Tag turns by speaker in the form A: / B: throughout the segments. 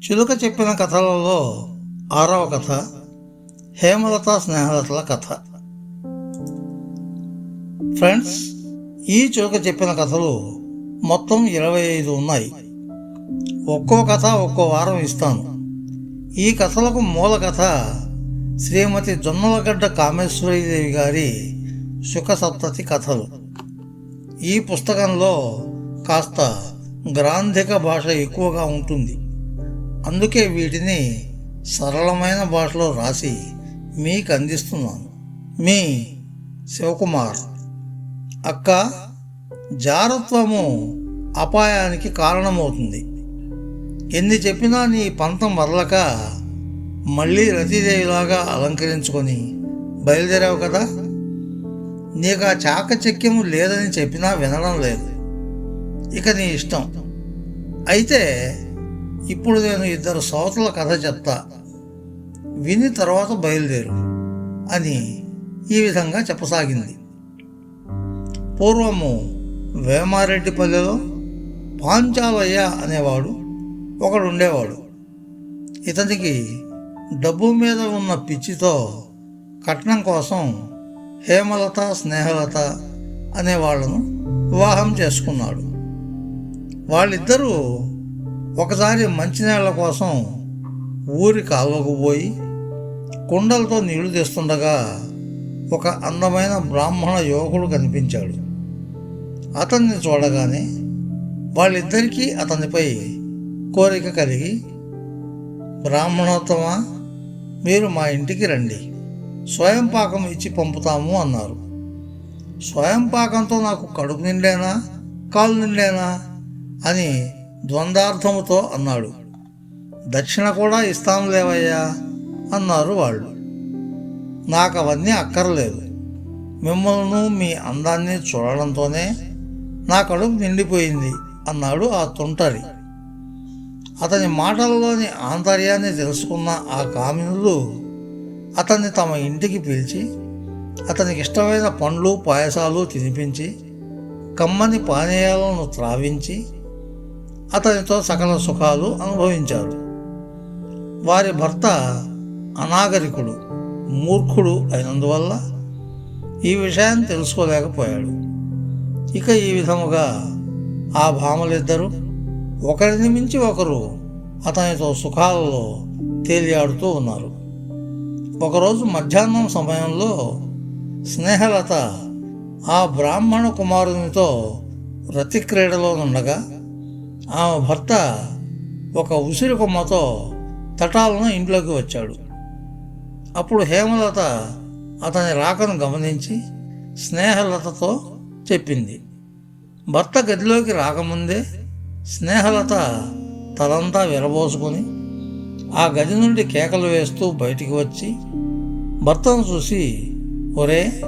A: చిలుక చెప్పిన కథలలో ఆరవ కథ హేమలత స్నేహలతల కథ. ఫ్రెండ్స్ ఈ చిలుక చెప్పిన కథలు మొత్తం ఇరవై ఐదు ఉన్నాయి. ఒక్కో కథ ఒక్కో వారం ఇస్తాను. ఈ కథలకు మూల కథ శ్రీమతి జొన్నలగడ్డ కామేశ్వరీదేవి గారి సుఖసప్తతి కథలు. ఈ పుస్తకంలో కాస్త గ్రాంధిక భాష ఎక్కువగా ఉంటుంది. అందుకే వీటిని సరళమైన భాషలో రాసి మీకు అందిస్తున్నాను మీ శివకుమార్. అక్క జారత్వము అపాయానికి కారణమవుతుంది. ఎన్ని చెప్పినా నీ పంతం మరలక మళ్ళీ రతీదేవిలాగా అలంకరించుకొని బయలుదేరావు కదా? నీకు ఆ చాకచక్యము లేదని చెప్పినా వినడం లేదు. ఇక నీ ఇష్టం. అయితే ఇప్పుడు నేను ఇద్దరు సోతల కథ చెప్తా. విని తర్వాత బయలుదేరు అని ఈ విధంగా చెప్పసాగింది. పూర్వము వేమారెడ్డిపల్లెలో పాంచాలయ్య అనేవాడు ఒకడు ఉండేవాడు ఇతనికి డబ్బు మీద ఉన్న పిచ్చితో కట్నం కోసం హేమలత స్నేహలత అనే వాళ్ళను వివాహం చేసుకున్నాడు. వాళ్ళిద్దరూ ఒకసారి మంచినీళ్ళ కోసం ఊరి కాలువకు పోయి కుండలతో నీళ్ళు తెస్తుండగా ఒక అందమైన బ్రాహ్మణ యువకుడు కనిపించాడు. అతన్ని చూడగానే వాళ్ళిద్దరికీ అతనిపై కోరిక కలిగి బ్రాహ్మణోత్తమ మీరు మా ఇంటికి రండి స్వయం పాకం ఇచ్చి పంపుతాము అన్నారు. స్వయం పాకంతో నాకు కడుపు నిండేనా కాలు నిండేనా అని ద్వంద్వార్థముతో అన్నాడు. దక్షిణ కూడా ఇస్తాం లేవయ్యా అన్నారు వాళ్ళు. నాకు అవన్నీ అక్కర్లేదు. మిమ్మల్ని మీ అందాన్ని చూడడంతోనే నా కడుపు నిండిపోయింది అన్నాడు ఆ తుంటరి. అతని మాటల్లోని ఆంతర్యాన్ని తెలుసుకున్న ఆ కామినులు అతన్ని తమ ఇంటికి పిలిచి అతనికి ఇష్టమైన పండ్లు పాయసాలు తినిపించి కమ్మని పానీయాలను త్రావించి అతనితో సకల సుఖాలు అనుభవించారు వారి భర్త అనాగరికుడు మూర్ఖుడు అయినందువల్ల ఈ విషయాన్ని తెలుసుకోలేకపోయాడు. ఇక ఈ విధముగా ఆ భామలిద్దరూ ఒకరిని మించి ఒకరు అతనితో సుఖాలలో తేలియాడుతూ ఉన్నారు. ఒకరోజు మధ్యాహ్నం సమయంలో స్నేహలత ఆ బ్రాహ్మణ కుమారునితో రతిక్రీడలో ఉండగా ఆమె భర్త ఒక ఉసిరి కొమ్మతో తటాలను ఇంట్లోకి వచ్చాడు. అప్పుడు హేమలత అతని రాకను గమనించి స్నేహలతతో చెప్పింది. భర్త గదిలోకి రాకముందే స్నేహలత తలంతా విరబోసుకొని ఆ గది నుండి కేకలు వేస్తూ బయటికి వచ్చి భర్తను చూసి ఒరే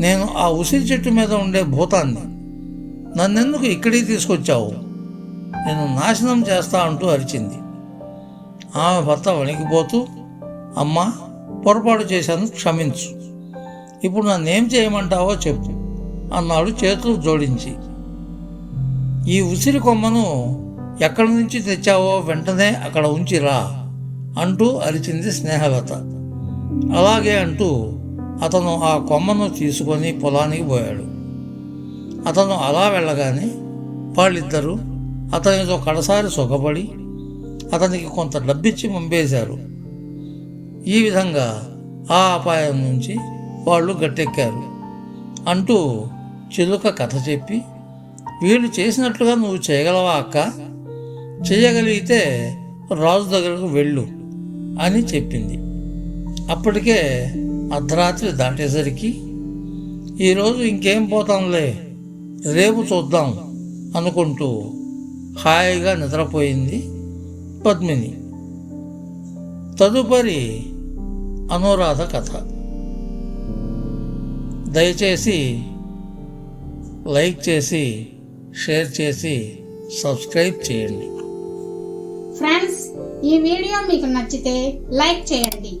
A: నేను ఆ ఉసిరి చెట్టు మీద ఉండే భూతాన్ని నన్నెందుకు ఇక్కడికి తీసుకొచ్చావు? నేను నాశనం చేస్తా అంటూ అరిచింది. ఆమె భర్త వణికిపోతూ అమ్మా పొరపాటు చేశాను క్షమించు. ఇప్పుడు నన్నేం చేయమంటావో చెప్పు అన్నాడు చేతులు జోడించి. ఈ ఉసిరి కొమ్మను ఎక్కడి నుంచి తెచ్చావో వెంటనే అక్కడ ఉంచిరా అంటూ అరిచింది స్నేహలత. అలాగే అంటూ అతను ఆ కొమ్మను తీసుకొని పొలానికి పోయాడు. అతను అలా వెళ్ళగానే వాళ్ళిద్దరూ అతనితో కడసారి సుఖపడి అతనికి కొంత డబ్బిచ్చి పంపేశారు ఈ విధంగా ఆ అపాయం నుంచి వాళ్ళు గట్టెక్కారు. అంటూ చిలుక కథ చెప్పి వీళ్ళు చేసినట్లుగా నువ్వు చేయగలవా అక్క? చేయగలిగితే రాజు దగ్గరకు వెళ్ళు అని చెప్పింది. అప్పటికే అర్ధరాత్రి దాటేసరికి ఈరోజు ఇంకేం పోతాంలే రేపు చూద్దాం అనుకుంటూ హాయిగా నిద్రపోయింది పద్మిని. తదుపరి అనురాధ కథ. దయచేసి లైక్ చేసి షేర్ చేసి సబ్స్క్రైబ్ చేయండి.
B: ఫ్రెండ్స్ ఈ వీడియో మీకు నచ్చితే లైక్ చేయండి.